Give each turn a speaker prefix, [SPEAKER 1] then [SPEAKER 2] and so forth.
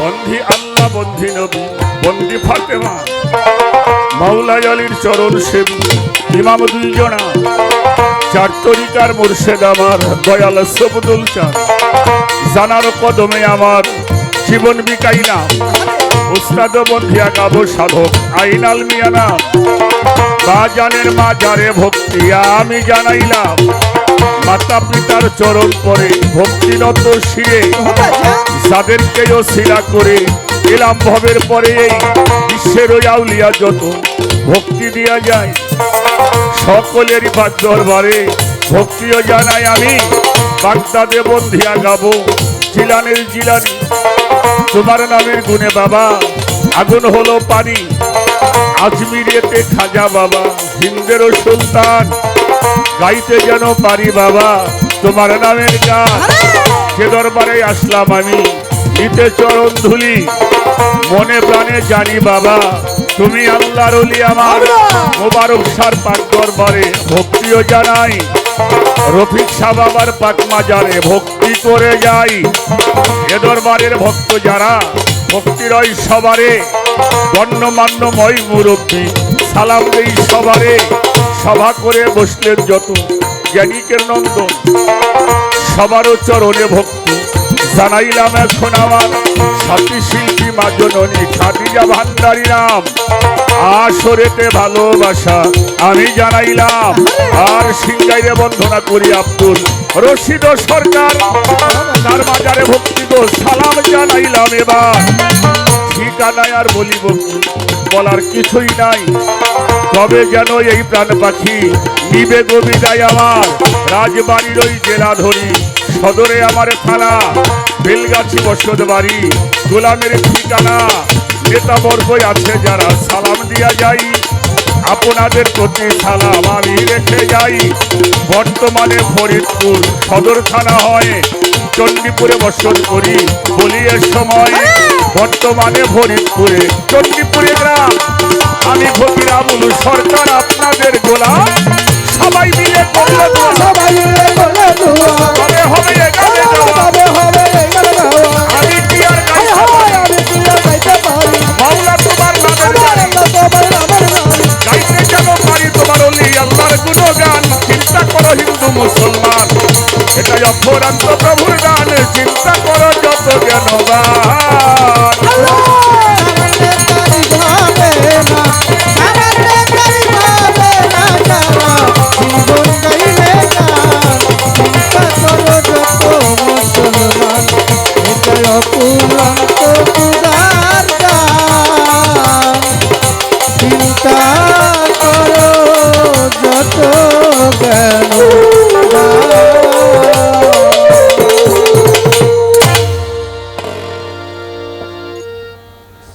[SPEAKER 1] বন্ধি আল্লাহ, বন্ধি নবী, বন্ধি ফাতেমা মাওলাই আলীর চরণ সেব, ইমাম দুইজনা, চার তরিকার মুর্শেদ আমার, দয়াল সবদুল চাঁদ। জানার কদমে আমার জীবন বিকাইলাম উস্তাদ বন্ধিয়া গাবো সাধক, আইনাল মিয়ানা বা জানের মা যারে ভক্তি আমি জানাইলাম। মাতা পিতার চরণ পরে ভক্তিরত শিরে যাদেরকেও শিলা করে এলাম ভবের পরে এই বিশ্বের আউলিয়া যত ভক্তি দিয়া যায় সকলেরই বাদ দরবারে ভক্তিও জানাই আমি। বাগদাদে বন্ধিয়া গাবো জিলানের জিলানি। তোমার নামের গুণে বাবা আগুন হলো পানি। আজমিরেতে খাজা বাবা হিন্দেরও সুলতান। গাইতে যেন পারি বাবা তোমার নামের গান। যে দরবারে আসলাম আমি নিতে চরণ ধুলি মনে প্রাণে জানি বাবা তুমি আল্লাহর অলি আমার। মোবারক সার পাক দরবারে ভক্তিও জানাই রফিক শাহ বাবার পাক মাজারে ভক্তি করে যাই। এ দরবারের ভক্ত যারা ভক্তির ওই সবারে গণ্যমান্যময় মুরব্বী সালাম দেই সবারে। সভা করে বসলেন যত জ্ঞানিকের নন্দন। সবারও চরণে ভক্ত। জানাইলাম এখন আমার সাথী শিল্পী মা জননী খাদিজা ভান্ডারী নাম আসরেতে ভালোবাসা, আমি জানাইলাম। আর সিংগাইরে বন্ধনা করি আব্দুল রশিদ সরকার। তার বাজারে ভক্তি গো, সালাম জানাইলাম এবার। ঠিকানায় আর বলিব বলার কিছুই নাই। তবে যেন এই প্রাণ পাখি নিবে গোবিদায় আমার? রাজবাড়ির ওই জেলা ধরি, সদরে আমার থানা। বেলগাছি বসত বাড়ি গোলামের ঠিকানা। নেতা বর্গই আছে যারা সালাম দিয়া যাই, আপনাদের প্রতি সালাম আমি রেখে যাই। বর্তমানে ফরিদপুর সদর থানা হয়, চণ্ডীপুরে বসত করি বলিয়ে সময়। বর্তমানে ফরিদপুরে চণ্ডীপুরে গ্রাম আমি ফকিরাবুল সরকার আপনাদের গোলাম। এটাই অপরান্ত প্রভুর গান, চিন্তা করো যত জ্ঞানবান
[SPEAKER 2] সারাতে তারি ভাবে না সারাতে তারি ভাবে না যারা জীবন গাইলে গান। চিন্তা করো